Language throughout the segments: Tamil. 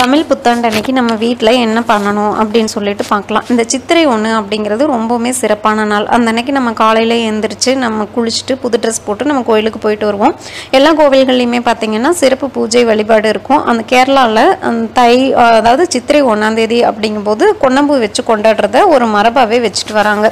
தமிழ் புத்தாண்டு அன்னைக்கு நம்ம வீட்டில் என்ன பண்ணணும் அப்படின்னு சொல்லிட்டு பார்க்கலாம் இந்த சித்திரை ஒன்று அப்படிங்கிறது ரொம்பவுமே சிறப்பான நாள். அந்த அன்னைக்கு நம்ம காலையில் எழுந்திரிச்சு நம்ம குளிச்சுட்டு புது ட்ரெஸ் போட்டு நம்ம கோயிலுக்கு போயிட்டு வருவோம். எல்லா கோவில்கள்லையுமே பார்த்தீங்கன்னா சிறப்பு பூஜை வழிபாடு இருக்கும். அந்த கேரளாவில் தை அதாவது சித்திரை ஒன்றாந்தேதி அப்படிங்கும்போது கொன்னம்பூ வச்சு கொண்டாடுறத ஒரு மரபாகவே வச்சுட்டு வராங்க.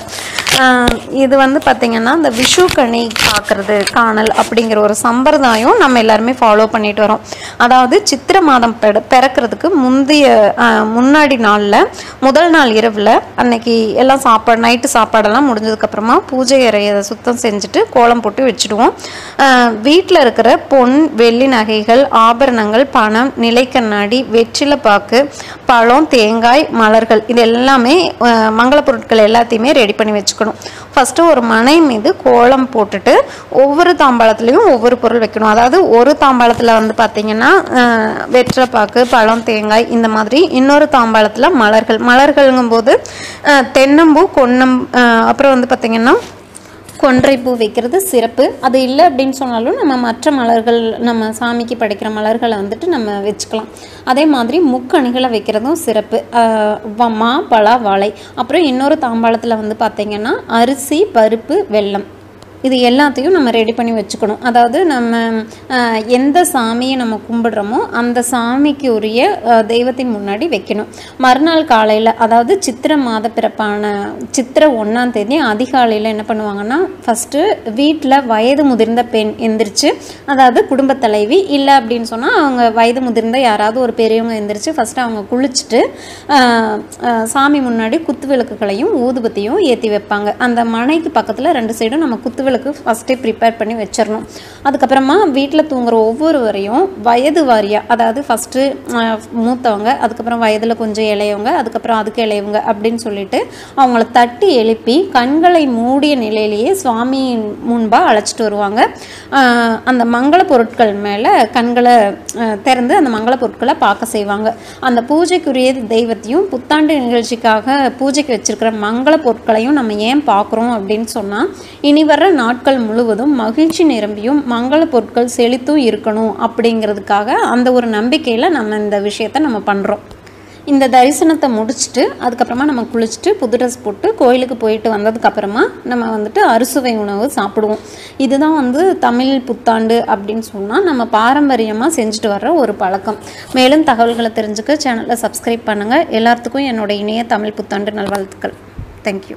இது வந்து பார்த்திங்கன்னா இந்த விஷு கனி பார்க்குறது காணல் அப்படிங்கிற ஒரு சம்பிரதாயம் நம்ம எல்லாருமே ஃபாலோ பண்ணிட்டு வரோம். அதாவது சித்திரை மாதம் பிறக்கிறதுக்கு முந்தைய முன்னாடி நாளில் முதல் நாள் இரவில் அன்னைக்கு எல்லாம் சாப்பாடு நைட்டு சாப்பாடெல்லாம் முடிஞ்சதுக்கப்புறமா பூஜை அறையை சுத்தம் செஞ்சுட்டு கோலம் போட்டு வச்சுடுவோம். வீட்டில் இருக்கிற பொன் வெள்ளி நகைகள் ஆபரணங்கள் பணம் நிலைக்கண்ணாடி வெற்றிலை பாக்கு பழம் தேங்காய் மலர்கள் இது எல்லாமே மங்கள பொருட்கள் எல்லாத்தையுமே ரெடி பண்ணி வச்சுக்கணும். ஃபஸ்ட்டு ஒரு மனை மீது கோலம் போட்டுட்டு ஒவ்வொரு தாம்பாளத்துலேயும் ஒவ்வொரு பொருள் வைக்கணும். அதாவது ஒரு தாம்பாளத்தில் வந்து பார்த்திங்கன்னா வெற்றப்பாக்கு பழம் தேங்காய் இந்த மாதிரி இன்னொரு தாம்பாளத்தில் மலர்கள். மலர்கள்ங்கும்போது தென்னம்பூ கொன்னம் அப்புறம் வந்து பார்த்திங்கன்னா கொன்றைப்பூ வைக்கிறது சிறப்பு. அது இல்லை அப்படின்னு சொன்னாலும் நம்ம மற்ற மலர்கள் நம்ம சாமிக்கு படைக்கிற மலர்களை வந்துட்டு நம்ம வச்சுக்கலாம். அதே மாதிரி முக்கணிகளை வைக்கிறதும் சிறப்பு. வ- மா பலா வாழை. அப்புறம் இன்னொரு தாம்பாளத்தில் வந்து பார்த்திங்கன்னா அரிசி பருப்பு வெல்லம். இது எல்லாத்தையும் நம்ம ரெடி பண்ணி வச்சுக்கணும். அதாவது நம்ம எந்த சாமியை நம்ம கும்பிடுறோமோ அந்த சாமிக்கு உரிய தெய்வத்தின் முன்னாடி வைக்கணும். மறுநாள் காலையில் அதாவது சித்திரை மாத பிறப்பான சித்திரை ஒன்றாம் தேதி அதிகாலையில் என்ன பண்ணுவாங்கன்னா ஃபஸ்ட்டு வீட்டில் வயது முதிர்ந்த பெண் எந்திரிச்சு அதாவது குடும்பத் தலைவி இல்லை அப்படின்னு சொன்னால் அவங்க வயது முதிர்ந்த யாராவது ஒரு பெரியவங்க எந்திரிச்சு ஃபஸ்ட்டு அவங்க குளிச்சுட்டு சாமி முன்னாடி குத்து விளக்குகளையும் ஊதுபத்தியும் ஏற்றி வைப்பாங்க. அந்த மனைக்கு பக்கத்தில் ரெண்டு சைடும் நம்ம குத்து இவளுக்கு ஃபஸ்ட்டே ப்ரிப்பேர் பண்ணி வச்சிடணும் அதுக்கப்புறமா வீட்டில் தூங்குற ஒவ்வொருவரையும் வயது வாரியாக அதாவது ஃபஸ்ட்டு மூத்தவங்க அதுக்கப்புறம் வயதில் கொஞ்சம் இளையவங்க அதுக்கப்புறம் அதுக்கு இளையவங்க அப்படின்னு சொல்லிட்டு அவங்கள தட்டி எழுப்பி கண்களை மூடிய நிலையிலேயே சுவாமியின் முன்பாக அழைச்சிட்டு வருவாங்க. அந்த மங்கள பொருட்கள் மேலே கண்களை திறந்து அந்த மங்கள பொருட்களை பார்க்க செய்வாங்க. அந்த பூஜைக்குரிய தெய்வத்தையும் புத்தாண்டு நிகழ்ச்சிக்காக பூஜைக்கு வச்சுருக்கிற மங்கள பொருட்களையும் நம்ம ஏன் பார்க்குறோம் அப்படின்னு சொன்னால் இனி வர நாட்கள் முழுவதும் மகிழ்ச்சி நிரம்பியும் மங்கள பொருட்கள் செழித்தும் இருக்கணும் அப்படிங்கிறதுக்காக அந்த ஒரு நம்பிக்கையில் நம்ம இந்த விஷயத்தை நம்ம பண்ணுறோம் இந்த தரிசனத்தை முடிச்சுட்டு அதுக்கப்புறமா நம்ம குளிச்சுட்டு புது ட்ரெஸ் போட்டு கோயிலுக்கு போயிட்டு வந்ததுக்கப்புறமா நம்ம வந்துட்டு அறுசுவை உணவு சாப்பிடுவோம். இதுதான் வந்து தமிழ் புத்தாண்டு அப்படின்னு சொன்னால் நம்ம பாரம்பரியமாக செஞ்சுட்டு வர்ற ஒரு பழக்கம். மேலும் தகவல்களை தெரிஞ்சுக்க சேனலை சப்ஸ்கிரைப் பண்ணுங்கள் எல்லாத்துக்கும் என்னோட இணைய தமிழ் புத்தாண்டு நல்வாழ்த்துக்கள். தேங்க்யூ